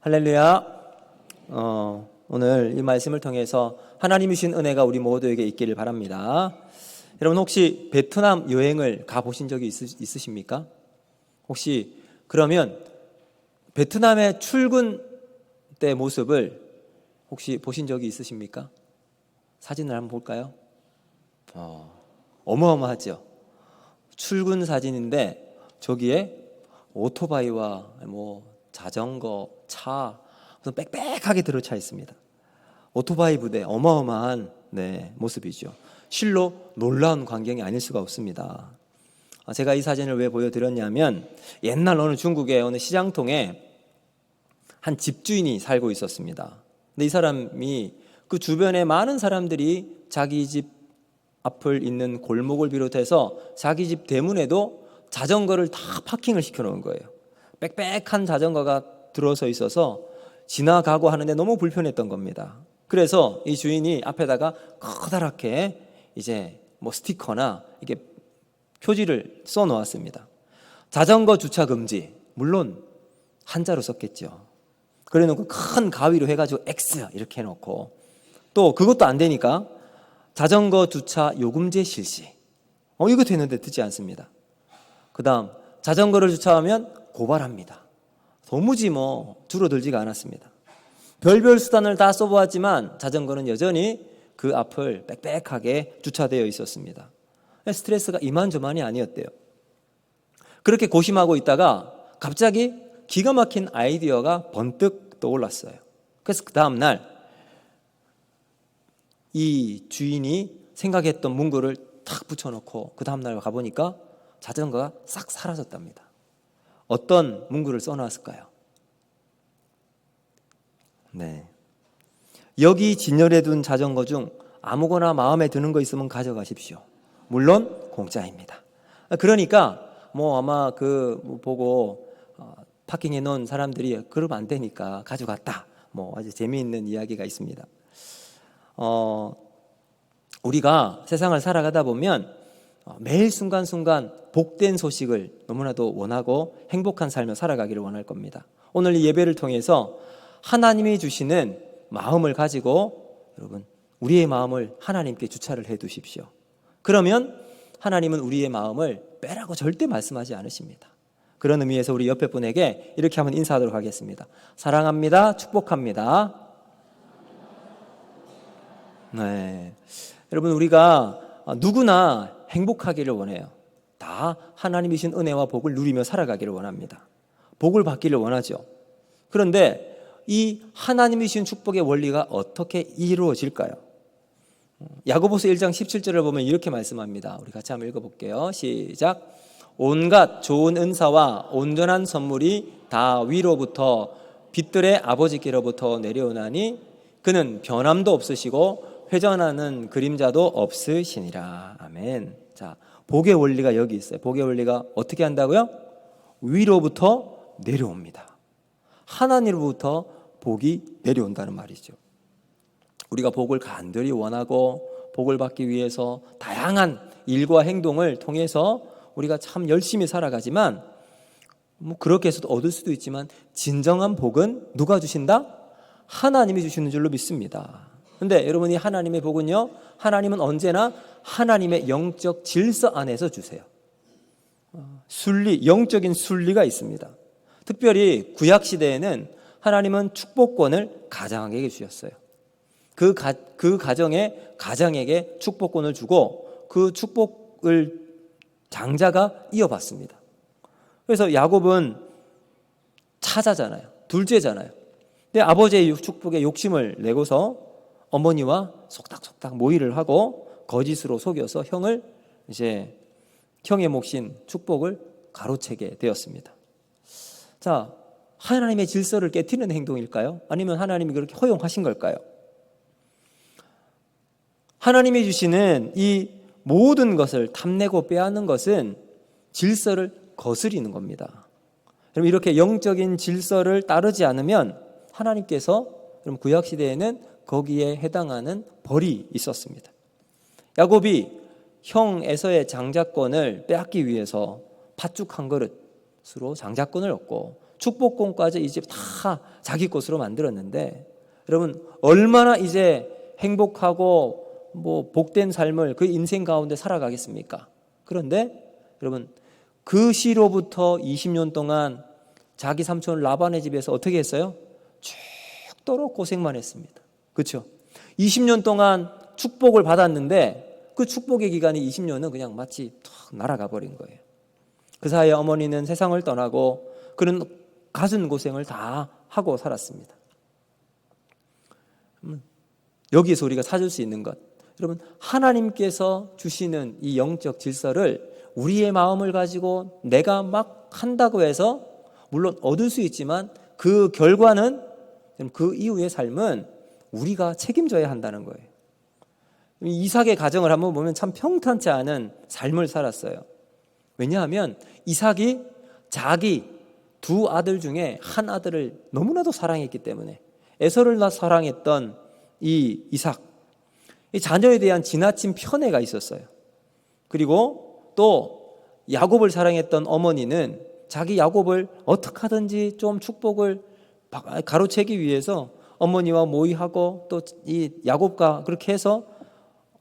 할렐루야. 어, 오늘 이 말씀을 통해서 하나님이 주신 은혜가 우리 모두에게 있기를 바랍니다. 여러분 혹시 베트남 여행을 가 보신 적이 있으, 있으십니까? 혹시 그러면 베트남의 출근 때 모습을 혹시 보신 적이 있으십니까? 사진을 한번 볼까요? 어, 어마어마하죠. 출근 사진인데 저기에 오토바이와 뭐 자전거, 차 무슨 빽빽하게 들어차 있습니다. 오토바이 부대 어마어마한 네, 모습이죠. 실로 놀라운 광경이 아닐 수가 없습니다. 아, 제가 이 사진을 왜 보여드렸냐면 옛날 어느 중국의 어느 시장통에 한 집주인이 살고 있었습니다. 근데 이 사람이 그 주변에 많은 사람들이 자기 집 앞을 있는 골목을 비롯해서 자기 집 대문에도 자전거를 다 파킹을 시켜 놓은 거예요. 빽빽한 자전거가 들어서 있어서 지나가고 하는데 너무 불편했던 겁니다. 그래서 이 주인이 앞에다가 커다랗게 이제 뭐 스티커나 이게 표지를 써 놓았습니다. 자전거 주차 금지. 물론 한자로 썼겠죠. 그래 놓고 큰 가위로 해가지고 X 이렇게 해놓고 또 그것도 안 되니까 자전거 주차 요금제 실시. 어, 이거 되는데 듣지 않습니다. 그 다음, 자전거를 주차하면 고발합니다. 도무지 뭐 줄어들지가 않았습니다. 별별 수단을 다 써보았지만 자전거는 여전히 그 앞을 빽빽하게 주차되어 있었습니다. 스트레스가 이만저만이 아니었대요. 그렇게 고심하고 있다가 갑자기 기가 막힌 아이디어가 번뜩 떠올랐어요. 그래서 그 다음날 이 주인이 생각했던 문구를 탁 붙여놓고 그 다음날 가보니까 자전거가 싹 사라졌답니다. 어떤 문구를 써놨을까요? 네. 여기 진열해 둔 자전거 중 아무거나 마음에 드는 거 있으면 가져가십시오. 물론 공짜입니다. 그러니까 뭐 아마 그 보고 어, 파킹해 놓은 사람들이 그러면 안 되니까 가져갔다. 뭐 아주 재미있는 이야기가 있습니다. 어, 우리가 세상을 살아가다 보면 어, 매일 순간순간 복된 소식을 너무나도 원하고 행복한 삶을 살아가기를 원할 겁니다. 오늘 이 예배를 통해서 하나님이 주시는 마음을 가지고 여러분 우리의 마음을 하나님께 주차를 해 두십시오. 그러면 하나님은 우리의 마음을 빼라고 절대 말씀하지 않으십니다. 그런 의미에서 우리 옆에 분에게 이렇게 한번 인사하도록 하겠습니다. 사랑합니다. 축복합니다. 네. 여러분 우리가 누구나 행복하기를 원해요. 다 하나님이신 은혜와 복을 누리며 살아가기를 원합니다. 복을 받기를 원하죠. 그런데 이 하나님이신 축복의 원리가 어떻게 이루어질까요? 야고보서 1장 17절을 보면 이렇게 말씀합니다. 우리 같이 한번 읽어 볼게요. 시작. 온갖 좋은 은사와 온전한 선물이 다 위로부터 빛들의 아버지께로부터 내려오나니 그는 변함도 없으시고 회전하는 그림자도 없으시니라. 아멘. 자, 복의 원리가 여기 있어요. 복의 원리가 어떻게 한다고요? 위로부터 내려옵니다. 하나님으로부터 복이 내려온다는 말이죠. 우리가 복을 간절히 원하고 복을 받기 위해서 다양한 일과 행동을 통해서 우리가 참 열심히 살아가지만 뭐 그렇게 해서 얻을 수도 있지만 진정한 복은 누가 주신다? 하나님이 주시는 줄로 믿습니다. 근데 여러분이 하나님의 복은요, 하나님은 언제나 하나님의 영적 질서 안에서 주세요. 순리, 영적인 순리가 있습니다. 특별히 구약 시대에는 하나님은 축복권을 가장에게 주셨어요. 그, 가, 그 가정에 가장에게 축복권을 주고 그 축복을 장자가 이어받습니다. 그래서 야곱은 차자잖아요. 둘째잖아요. 근데 아버지의 축복에 욕심을 내고서 어머니와 속닥속닥 모의를 하고 거짓으로 속여서 형을 이제 형의 몫인 축복을 가로채게 되었습니다. 자, 하나님의 질서를 깨뜨리는 행동일까요? 아니면 하나님이 그렇게 허용하신 걸까요? 하나님이 주시는 이 모든 것을 탐내고 빼앗는 것은 질서를 거스리는 겁니다. 그럼 이렇게 영적인 질서를 따르지 않으면 하나님께서 그럼 구약 시대에는 거기에 해당하는 벌이 있었습니다. 야곱이 형 에서의 장자권을 빼앗기 위해서 팥죽 한 그릇으로 장자권을 얻고 축복권까지 이제 다 자기 것으로 만들었는데 여러분 얼마나 이제 행복하고 뭐 복된 삶을 그 인생 가운데 살아가겠습니까? 그런데 여러분 그 시로부터 20년 동안 자기 삼촌 라반의 집에서 어떻게 했어요? 죽도록 고생만 했습니다. 그렇죠? 20년 동안 축복을 받았는데 그 축복의 기간이 20년은 그냥 마치 탁 날아가 버린 거예요. 그 사이에 어머니는 세상을 떠나고 그는 가진 고생을 다 하고 살았습니다. 음, 여기에서 우리가 찾을 수 있는 것. 여러분, 하나님께서 주시는 이 영적 질서를 우리의 마음을 가지고 내가 막 한다고 해서 물론 얻을 수 있지만 그 결과는 그 이후의 삶은 우리가 책임져야 한다는 거예요. 이삭의 가정을 한번 보면 참 평탄치 않은 삶을 살았어요. 왜냐하면 이삭이 자기 두 아들 중에 한 아들을 너무나도 사랑했기 때문에 에서를 사랑했던 이 이삭 이 자녀에 대한 지나친 편애가 있었어요. 그리고 또 야곱을 사랑했던 어머니는 자기 야곱을 어떻게 하든지 좀 축복을 가로채기 위해서 어머니와 모의하고 또 이 야곱과 그렇게 해서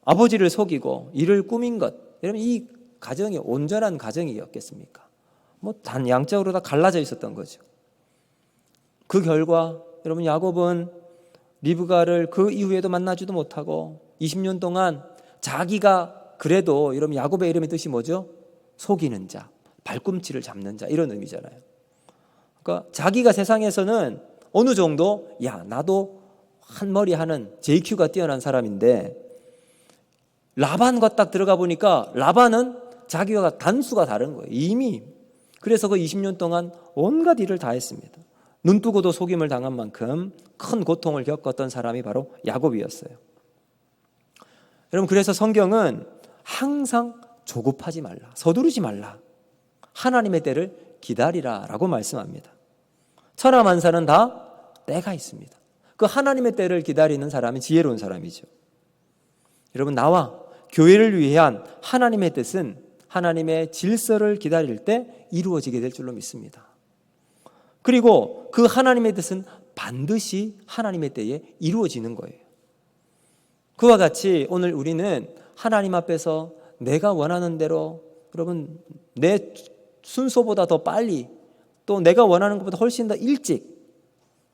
아버지를 속이고 이를 꾸민 것. 여러분 이 가정이 온전한 가정이었겠습니까? 뭐 단 양적으로 다 갈라져 있었던 거죠. 그 결과 여러분 야곱은 리브가를 그 이후에도 만나지도 못하고 20년 동안 자기가 그래도 여러분 야곱의 이름의 뜻이 뭐죠? 속이는 자, 발꿈치를 잡는 자 이런 의미잖아요. 그러니까 자기가 세상에서는 어느 정도 야 나도 한 머리 하는 JQ가 뛰어난 사람인데 라반과 딱 들어가 보니까 라반은 자기와 단수가 다른 거예요. 이미 그래서 그 20년 동안 온갖 일을 다 했습니다. 눈 뜨고도 속임을 당한 만큼 큰 고통을 겪었던 사람이 바로 야곱이었어요. 여러분 그래서 성경은 항상 조급하지 말라, 서두르지 말라. 하나님의 때를 기다리라라고 말씀합니다. 천하만사는 다 때가 있습니다. 그 하나님의 때를 기다리는 사람이 지혜로운 사람이죠. 여러분 나와 교회를 위한 하나님의 뜻은 하나님의 질서를 기다릴 때 이루어지게 될 줄로 믿습니다. 그리고 그 하나님의 뜻은 반드시 하나님의 때에 이루어지는 거예요. 그와 같이 오늘 우리는 하나님 앞에서 내가 원하는 대로 여러분 내 순서보다 더 빨리 또 내가 원하는 것보다 훨씬 더 일찍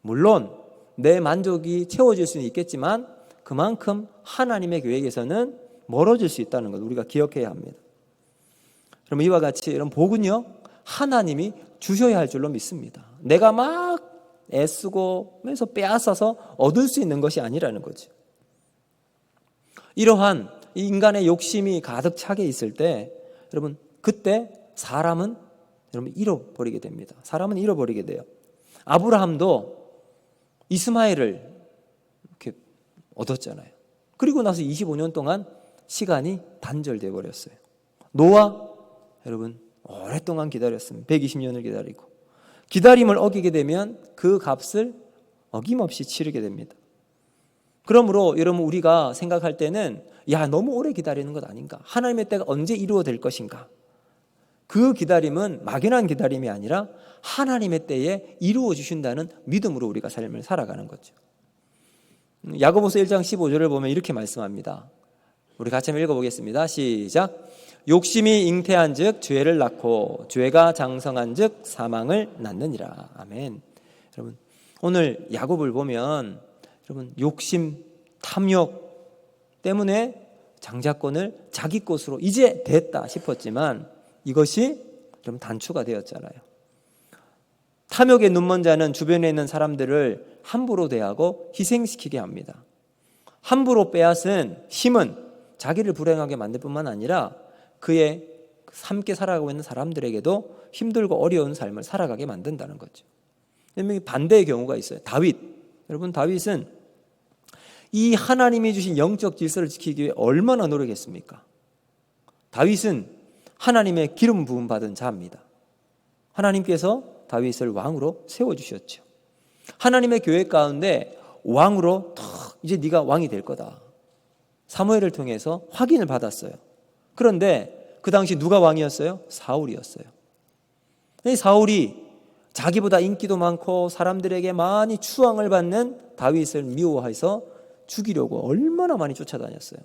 물론 내 만족이 채워질 수는 있겠지만 그만큼 하나님의 계획에서는 멀어질 수 있다는 것 우리가 기억해야 합니다. 그럼 이와 같이 이런 복은요 하나님이 주셔야 할 줄로 믿습니다. 내가 막 애쓰고 면서 빼앗아서 얻을 수 있는 것이 아니라는 거죠. 이러한 인간의 욕심이 가득 차게 있을 때 여러분 그때 사람은 여러분 잃어버리게 됩니다. 사람은 잃어버리게 돼요. 아브라함도 이스마엘을 이렇게 얻었잖아요. 그리고 나서 25년 동안 시간이 단절돼 버렸어요. 노아 여러분 오랫동안 기다렸습니다. 120년을 기다리고 기다림을 어기게 되면 그 값을 어김없이 치르게 됩니다. 그러므로 여러분 우리가 생각할 때는 야 너무 오래 기다리는 것 아닌가? 하나님의 때가 언제 이루어질 것인가? 그 기다림은 막연한 기다림이 아니라 하나님의 때에 이루어 주신다는 믿음으로 우리가 삶을 살아가는 거죠. 야고보서 1장 15절을 보면 이렇게 말씀합니다. 우리 같이 한번 읽어보겠습니다. 시작. 욕심이 잉태한즉 죄를 낳고 죄가 장성한즉 사망을 낳느니라. 아멘. 여러분 오늘 야곱을 보면 여러분 욕심, 탐욕 때문에 장자권을 자기 것으로 이제 됐다 싶었지만 이것이 좀 단추가 되었잖아요. 탐욕에 눈먼 자는 주변에 있는 사람들을 함부로 대하고 희생시키게 합니다. 함부로 빼앗은 힘은 자기를 불행하게 만들 뿐만 아니라 그의 함께 살아가고 있는 사람들에게도 힘들고 어려운 삶을 살아가게 만든다는 거죠. 반대의 경우가 있어요. 다윗. 여러분, 다윗은 이 하나님이 주신 영적 질서를 지키기 위해 얼마나 노력했습니까? 다윗은 하나님의 기름 부음 받은 자입니다. 하나님께서 다윗을 왕으로 세워 주셨죠. 하나님의 교회 가운데 왕으로 탁 이제 네가 왕이 될 거다. 사무엘을 통해서 확인을 받았어요. 그런데 그 당시 누가 왕이었어요? 사울이었어요. 사울이 자기보다 인기도 많고 사람들에게 많이 추앙을 받는 다윗을 미워해서 죽이려고 얼마나 많이 쫓아다녔어요.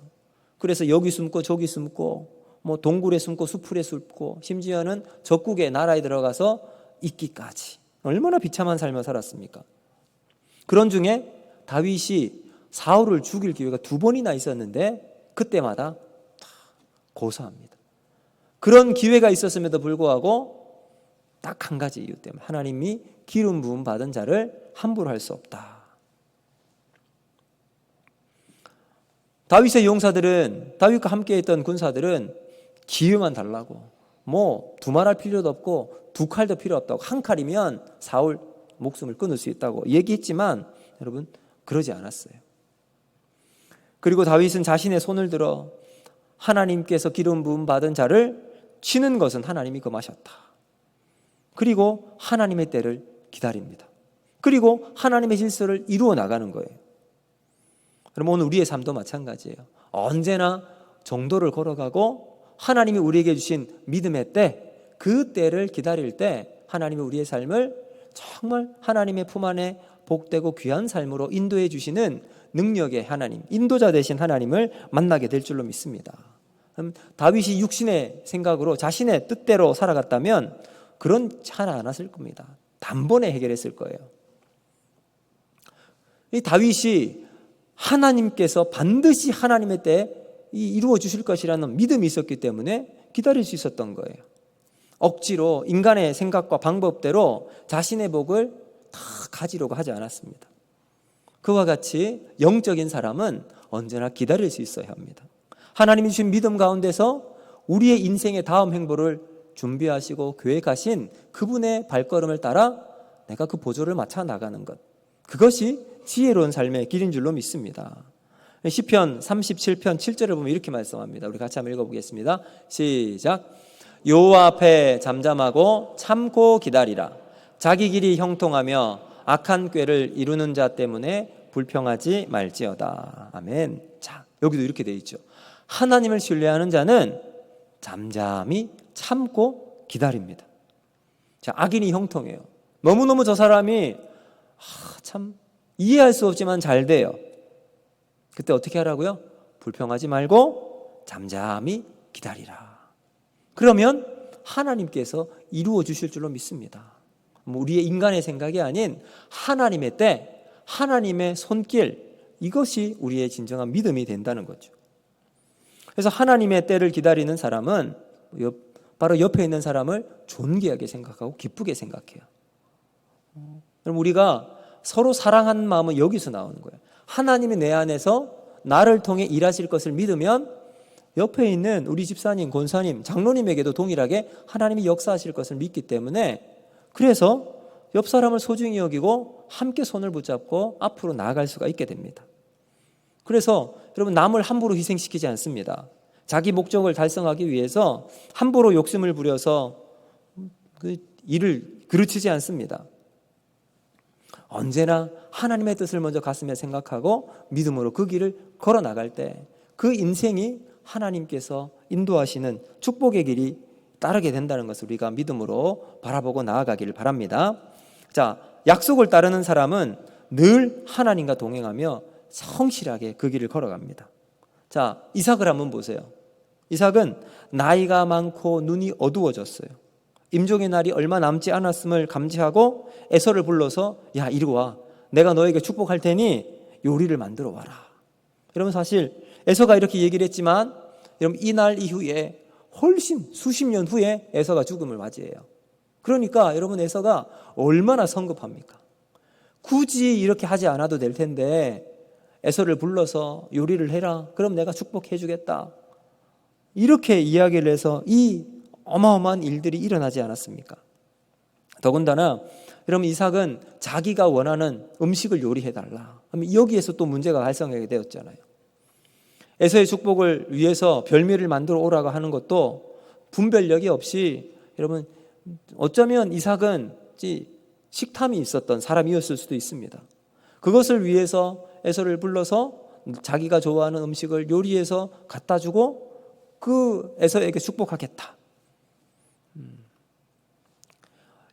그래서 여기 숨고 저기 숨고 뭐 동굴에 숨고 수풀에 숨고 심지어는 적국의 나라에 들어가서 있기까지 얼마나 비참한 삶을 살았습니까? 그런 중에 다윗이 사울을 죽일 기회가 두 번이나 있었는데 그때마다 다 고사합니다. 그런 기회가 있었음에도 불구하고 딱 한 가지 이유 때문에 하나님이 기름 부음 받은 자를 함부로 할 수 없다. 다윗의 용사들은 다윗과 함께 했던 군사들은 기회만 달라고 뭐 두말할 필요도 없고 두 칼도 필요 없다고 한 칼이면 사울 목숨을 끊을 수 있다고 얘기했지만 여러분 그러지 않았어요. 그리고 다윗은 자신의 손을 들어 하나님께서 기름 부음 받은 자를 치는 것은 하나님이 금하셨다. 그리고 하나님의 때를 기다립니다. 그리고 하나님의 질서를 이루어 나가는 거예요. 그럼 오늘 우리의 삶도 마찬가지예요. 언제나 정도를 걸어가고 하나님이 우리에게 주신 믿음의 때, 그 때를 기다릴 때 하나님이 우리의 삶을 정말 하나님의 품 안에 복되고 귀한 삶으로 인도해 주시는 능력의 하나님, 인도자 되신 하나님을 만나게 될 줄로 믿습니다. 그럼 다윗이 육신의 생각으로 자신의 뜻대로 살아갔다면 그런 하나 안 왔을 겁니다. 단번에 해결했을 거예요. 이 다윗이 하나님께서 반드시 하나님의 때 이루어 주실 것이라는 믿음이 있었기 때문에 기다릴 수 있었던 거예요. 억지로 인간의 생각과 방법대로 자신의 복을 다 가지려고 하지 않았습니다. 그와 같이 영적인 사람은 언제나 기다릴 수 있어야 합니다. 하나님이 주신 믿음 가운데서 우리의 인생의 다음 행보를 준비하시고 계획하신 그분의 발걸음을 따라 내가 그 보조를 맞춰 나가는 것. 그것이 지혜로운 삶의 길인 줄로 믿습니다. 시편 37편 7절을 보면 이렇게 말씀합니다. 우리 같이 한번 읽어보겠습니다. 시작. 여호와 앞에 잠잠하고 참고 기다리라. 자기 길이 형통하며 악한 꾀를 이루는 자 때문에 불평하지 말지어다. 아멘. 자, 여기도 이렇게 돼 있죠. 하나님을 신뢰하는 자는 잠잠히 참고 기다립니다. 자, 악인이 형통해요. 너무너무 저 사람이 아, 참 이해할 수 없지만 잘 돼요. 그때 어떻게 하라고요? 불평하지 말고 잠잠히 기다리라. 그러면 하나님께서 이루어 주실 줄로 믿습니다. 뭐 우리의 인간의 생각이 아닌 하나님의 때, 하나님의 손길, 이것이 우리의 진정한 믿음이 된다는 거죠. 그래서 하나님의 때를 기다리는 사람은 바로 옆에 있는 사람을 존귀하게 생각하고 기쁘게 생각해요. 그럼 우리가 서로 사랑하는 마음은 여기서 나오는 거예요. 하나님이 내 안에서 나를 통해 일하실 것을 믿으면 옆에 있는 우리 집사님, 권사님, 장로님에게도 동일하게 하나님이 역사하실 것을 믿기 때문에 그래서 옆 사람을 소중히 여기고 함께 손을 붙잡고 앞으로 나아갈 수가 있게 됩니다. 그래서 여러분 남을 함부로 희생시키지 않습니다. 자기 목적을 달성하기 위해서 함부로 욕심을 부려서 그 일을 그르치지 않습니다. 언제나 하나님의 뜻을 먼저 가슴에 생각하고 믿음으로 그 길을 걸어 나갈 때 그 인생이 하나님께서 인도하시는 축복의 길이 따르게 된다는 것을 우리가 믿음으로 바라보고 나아가기를 바랍니다. 자, 약속을 따르는 사람은 늘 하나님과 동행하며 성실하게 그 길을 걸어갑니다. 자, 이삭을 한번 보세요. 이삭은 나이가 많고 눈이 어두워졌어요. 임종의 날이 얼마 남지 않았음을 감지하고 에서를 불러서 야 이리 와 내가 너에게 축복할 테니 요리를 만들어 와라. 여러분 사실 에서가 이렇게 얘기를 했지만 여러분 이 날 이후에 훨씬 수십 년 후에 에서가 죽음을 맞이해요. 그러니까 여러분 에서가 얼마나 성급합니까? 굳이 이렇게 하지 않아도 될 텐데 에서를 불러서 요리를 해라. 그럼 내가 축복해 주겠다. 이렇게 이야기를 해서 이 어마어마한 일들이 일어나지 않았습니까? 더군다나 여러분 이삭은 자기가 원하는 음식을 요리해 달라. 여기에서 또 문제가 발생하게 되었잖아요. 에서의 축복을 위해서 별미를 만들어 오라고 하는 것도 분별력이 없이 여러분 어쩌면 이삭은 식탐이 있었던 사람이었을 수도 있습니다. 그것을 위해서 에서를 불러서 자기가 좋아하는 음식을 요리해서 갖다 주고 그 에서에게 축복하겠다. 음.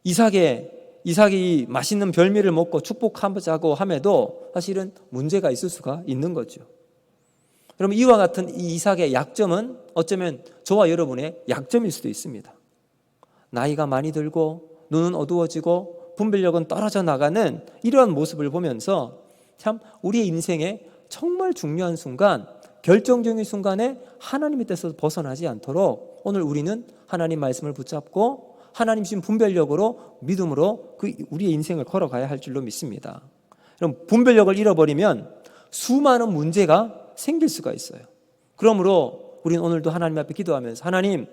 이삭의 이삭이 맛있는 별미를 먹고 축복하자고 함에도 사실은 문제가 있을 수가 있는 거죠. 여러분 이와 같은 이 이삭의 약점은 어쩌면 저와 여러분의 약점일 수도 있습니다. 나이가 많이 들고 눈은 어두워지고 분별력은 떨어져 나가는 이러한 모습을 보면서 참 우리의 인생에 정말 중요한 순간 결정적인 순간에 하나님의 뜻에서 벗어나지 않도록 오늘 우리는 하나님 말씀을 붙잡고 하나님 주신 분별력으로 믿음으로 그 우리의 인생을 걸어가야 할 줄로 믿습니다. 그럼 분별력을 잃어버리면 수많은 문제가 생길 수가 있어요. 그러므로 우리는 오늘도 하나님 앞에 기도하면서 하나님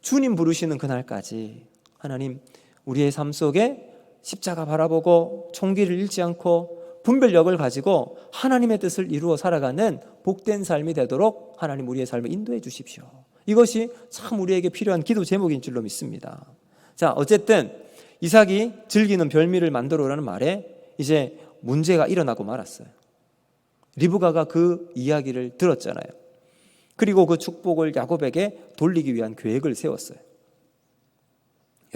주님 부르시는 그날까지 하나님 우리의 삶 속에 십자가 바라보고 총기를 잃지 않고 분별력을 가지고 하나님의 뜻을 이루어 살아가는 복된 삶이 되도록 하나님 우리의 삶을 인도해 주십시오. 이것이 참 우리에게 필요한 기도 제목인 줄로 믿습니다. 자, 어쨌든 이삭이 즐기는 별미를 만들어라는 말에 이제 문제가 일어나고 말았어요. 리브가가 그 이야기를 들었잖아요. 그리고 그 축복을 야곱에게 돌리기 위한 계획을 세웠어요.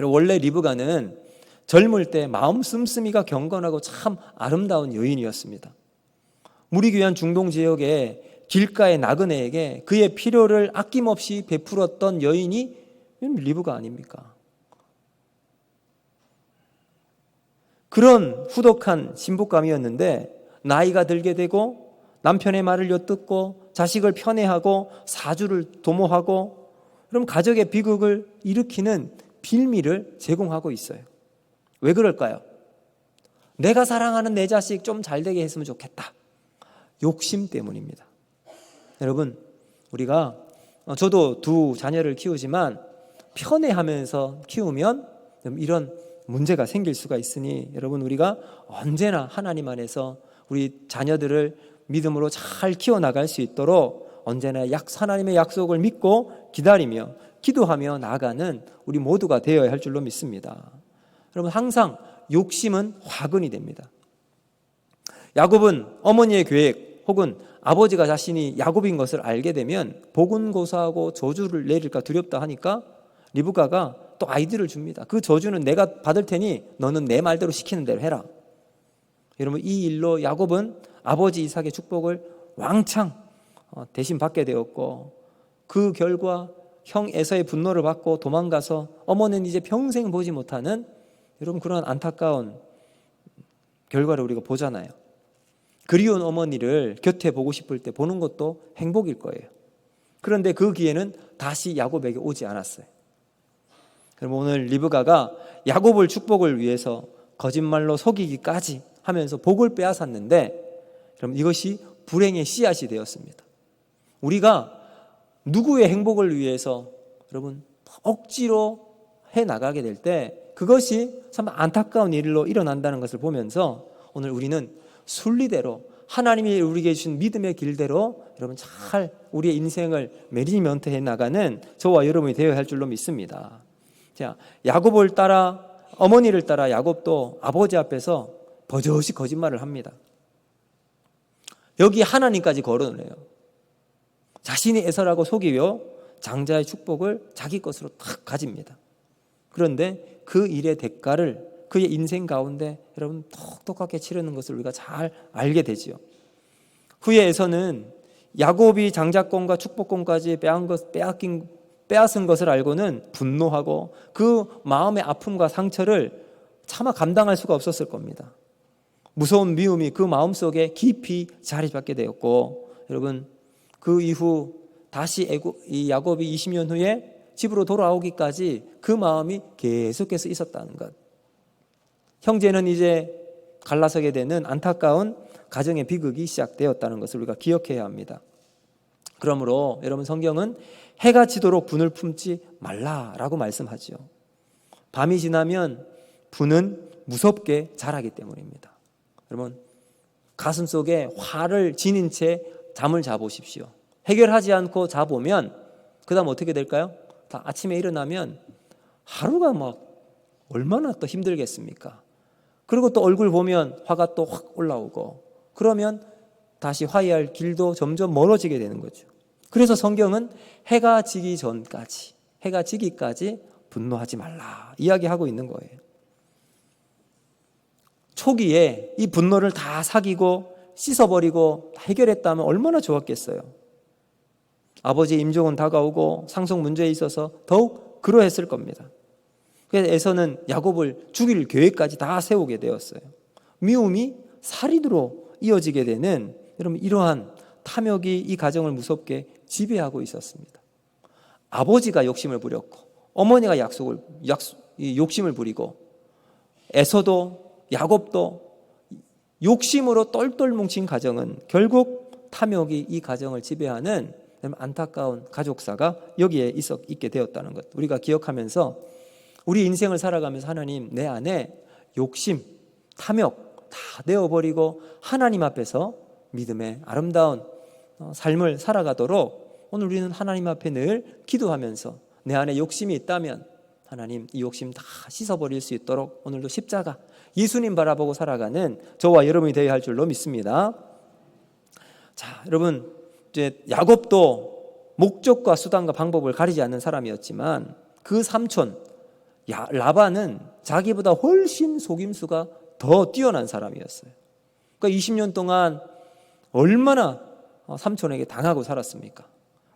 원래 리브가는 젊을 때 마음 씀씀이가 경건하고 참 아름다운 여인이었습니다. 물이 귀한 중동 지역의 길가의 나그네에게 그의 필요를 아낌없이 베풀었던 여인이 리브가 아닙니까? 그런 후덕한 신부감이었는데 나이가 들게 되고 남편의 말을 엿듣고 자식을 편애하고 사주를 도모하고 그럼 가족의 비극을 일으키는 빌미를 제공하고 있어요. 왜 그럴까요? 내가 사랑하는 내 자식 좀 잘 되게 했으면 좋겠다. 욕심 때문입니다. 여러분, 우리가 어, 저도 두 자녀를 키우지만 편애하면서 키우면 이런 문제가 생길 수가 있으니 여러분 우리가 언제나 하나님 안에서 우리 자녀들을 믿음으로 잘 키워 나갈 수 있도록 언제나 약 하나님의 약속을 믿고 기다리며 기도하며 나아가는 우리 모두가 되어야 할 줄로 믿습니다. 여러분 항상 욕심은 화근이 됩니다. 야곱은 어머니의 계획 혹은 아버지가 자신이 야곱인 것을 알게 되면 복은 고사하고 저주를 내릴까 두렵다 하니까 리브가가 또 아이디를 줍니다. 그 저주는 내가 받을 테니 너는 내 말대로 시키는 대로 해라. 여러분 이 일로 야곱은 아버지 이삭의 축복을 왕창 어, 대신 받게 되었고 그 결과 형 에서의 분노를 받고 도망가서 어머니는 이제 평생 보지 못하는 여러분 그런 안타까운 결과를 우리가 보잖아요. 그리운 어머니를 곁에 보고 싶을 때 보는 것도 행복일 거예요. 그런데 그 기회는 다시 야곱에게 오지 않았어요. 그럼 오늘 리브가가 야곱을 축복을 위해서 거짓말로 속이기까지 하면서 복을 빼앗았는데 그럼 이것이 불행의 씨앗이 되었습니다. 우리가 누구의 행복을 위해서 여러분 억지로 해 나가게 될 때 그것이 참 안타까운 일로 일어난다는 것을 보면서 오늘 우리는 순리대로 하나님이 우리에게 주신 믿음의 길대로 여러분 잘 우리의 인생을 매니지먼트 해 나가는 저와 여러분이 되어야 할 줄로 믿습니다. 자, 야곱을 따라 어머니를 따라 야곱도 아버지 앞에서 버젓이 거짓말을 합니다. 여기 하나님까지 거론을 해요. 자신이 애설하고 속이며 장자의 축복을 자기 것으로 탁 가집니다. 그런데 그 일의 대가를 그의 인생 가운데 여러분 똑똑하게 치르는 것을 우리가 잘 알게 되지요. 후에 에서는 야곱이 장자권과 축복권까지 빼앗긴, 빼앗은 것을 알고는 분노하고 그 마음의 아픔과 상처를 차마 감당할 수가 없었을 겁니다. 무서운 미움이 그 마음 속에 깊이 자리 잡게 되었고 여러분 그 이후 다시 이 야곱이 20년 후에 집으로 돌아오기까지 그 마음이 계속해서 있었다는 것. 형제는 이제 갈라서게 되는 안타까운 가정의 비극이 시작되었다는 것을 우리가 기억해야 합니다. 그러므로 여러분 성경은 해가 지도록 분을 품지 말라라고 말씀하지요. 밤이 지나면 분은 무섭게 자라기 때문입니다. 여러분 가슴 속에 화를 지닌 채 잠을 자보십시오. 해결하지 않고 자보면 그다음 어떻게 될까요? 다 아침에 일어나면 하루가 막 얼마나 또 힘들겠습니까? 그리고 또 얼굴 보면 화가 또 확 올라오고 그러면 다시 화해할 길도 점점 멀어지게 되는 거죠. 그래서 성경은 해가 지기 전까지 해가 지기까지 분노하지 말라 이야기하고 있는 거예요. 초기에 이 분노를 다 사귀고 씻어버리고 해결했다면 얼마나 좋았겠어요. 아버지 임종은 다가오고 상속 문제에 있어서 더욱 그러했을 겁니다. 그래서 에서는 야곱을 죽일 계획까지 다 세우게 되었어요. 미움이 살인으로 이어지게 되는 여러분 이러한 탐욕이 이 가정을 무섭게 지배하고 있었습니다. 아버지가 욕심을 부렸고 어머니가 약속을 약속, 욕심을 부리고 에서도 야곱도 욕심으로 똘똘 뭉친 가정은 결국 탐욕이 이 가정을 지배하는 안타까운 가족사가 여기에 있어 있게 되었다는 것 우리가 기억하면서 우리 인생을 살아가면서 하나님 내 안에 욕심, 탐욕 다 내어버리고 하나님 앞에서 믿음의 아름다운 어, 삶을 살아가도록 오늘 우리는 하나님 앞에 늘 기도하면서 내 안에 욕심이 있다면 하나님 이 욕심 다 씻어버릴 수 있도록 오늘도 십자가 예수님 바라보고 살아가는 저와 여러분이 되어야 할 줄로 믿습니다. 자, 여러분 이제 야곱도 목적과 수단과 방법을 가리지 않는 사람이었지만 그 삼촌 야, 라반은 자기보다 훨씬 속임수가 더 뛰어난 사람이었어요. 그러니까 20년 동안 얼마나 삼촌에게 당하고 살았습니까?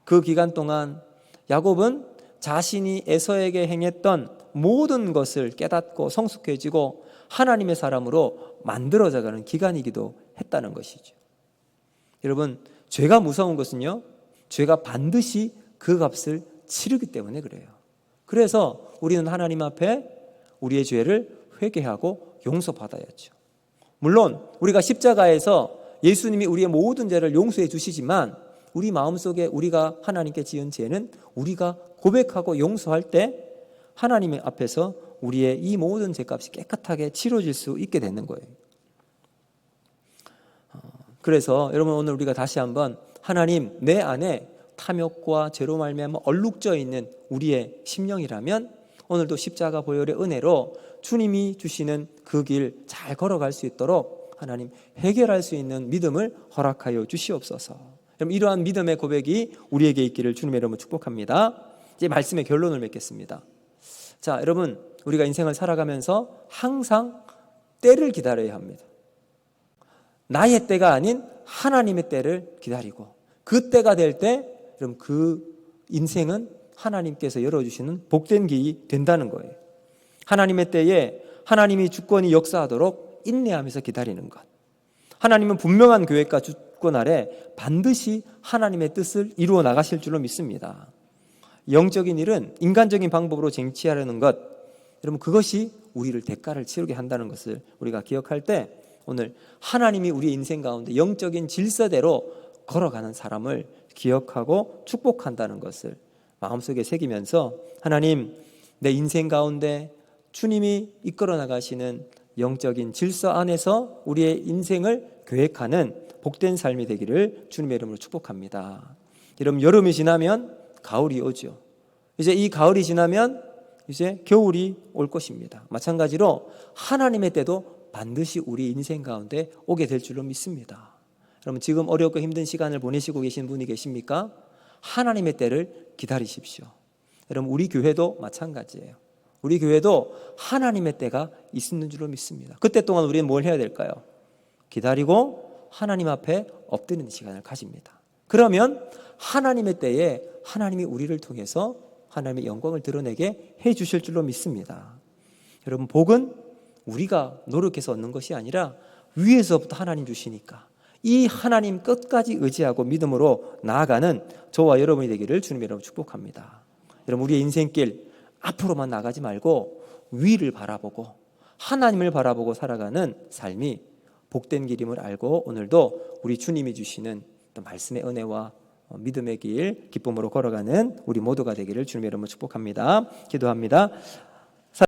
그 기간 동안 야곱은 자신이 에서에게 행했던 모든 것을 깨닫고 성숙해지고 하나님의 사람으로 만들어져가는 기간이기도 했다는 것이죠. 여러분, 죄가 무서운 것은요, 죄가 반드시 그 값을 치르기 때문에 그래요. 그래서 우리는 하나님 앞에 우리의 죄를 회개하고 용서받아야죠. 물론 우리가 십자가에서 예수님이 우리의 모든 죄를 용서해 주시지만 우리 마음속에 우리가 하나님께 지은 죄는 우리가 고백하고 용서할 때 하나님 앞에서 우리의 이 모든 죄값이 깨끗하게 치러질 수 있게 되는 거예요. 어, 그래서 여러분 오늘 우리가 다시 한번 하나님 내 안에 탐욕과 죄로 말미암아 얼룩져 있는 우리의 심령이라면 오늘도 십자가 보혈의 은혜로 주님이 주시는 그 길 잘 걸어갈 수 있도록 하나님 해결할 수 있는 믿음을 허락하여 주시옵소서. 그럼 이러한 믿음의 고백이 우리에게 있기를 주님의 이름으로 축복합니다. 이제 말씀의 결론을 맺겠습니다. 자, 여러분 우리가 인생을 살아가면서 항상 때를 기다려야 합니다. 나의 때가 아닌 하나님의 때를 기다리고 그 때가 될 때 그럼 그 인생은 하나님께서 열어주시는 복된 길이 된다는 거예요. 하나님의 때에 하나님이 주권이 역사하도록 인내하면서 기다리는 것. 하나님은 분명한 계획과 주권 아래 반드시 하나님의 뜻을 이루어 나가실 줄로 믿습니다. 영적인 일은 인간적인 방법으로 쟁취하려는 것, 여러분 그것이 우리를 대가를 치르게 한다는 것을 우리가 기억할 때 오늘 하나님이 우리 인생 가운데 영적인 질서대로 걸어가는 사람을 기억하고 축복한다는 것을 마음속에 새기면서 하나님 내 인생 가운데 주님이 이끌어 나가시는 영적인 질서 안에서 우리의 인생을 계획하는 복된 삶이 되기를 주님의 이름으로 축복합니다. 여러분 여름이 지나면 가을이 오죠. 이제 이 가을이 지나면 이제 겨울이 올 것입니다. 마찬가지로 하나님의 때도 반드시 우리 인생 가운데 오게 될 줄로 믿습니다. 여러분 지금 어렵고 힘든 시간을 보내시고 계신 분이 계십니까? 하나님의 때를 기다리십시오. 여러분 우리 교회도 마찬가지예요. 우리 교회도 하나님의 때가 있는 줄로 믿습니다. 그때 동안 우리는 뭘 해야 될까요? 기다리고 하나님 앞에 엎드리는 시간을 가집니다. 그러면 하나님의 때에 하나님이 우리를 통해서 하나님의 영광을 드러내게 해 주실 줄로 믿습니다. 여러분 복은 우리가 노력해서 얻는 것이 아니라 위에서부터 하나님 주시니까 이 하나님 끝까지 의지하고 믿음으로 나아가는 저와 여러분이 되기를 주님 여러분 축복합니다. 여러분 우리의 인생길 앞으로만 나가지 말고 위를 바라보고 하나님을 바라보고 살아가는 삶이 복된 길임을 알고 오늘도 우리 주님이 주시는 또 말씀의 은혜와 믿음의 길 기쁨으로 걸어가는 우리 모두가 되기를 주님의 이름으로 축복합니다. 기도합니다.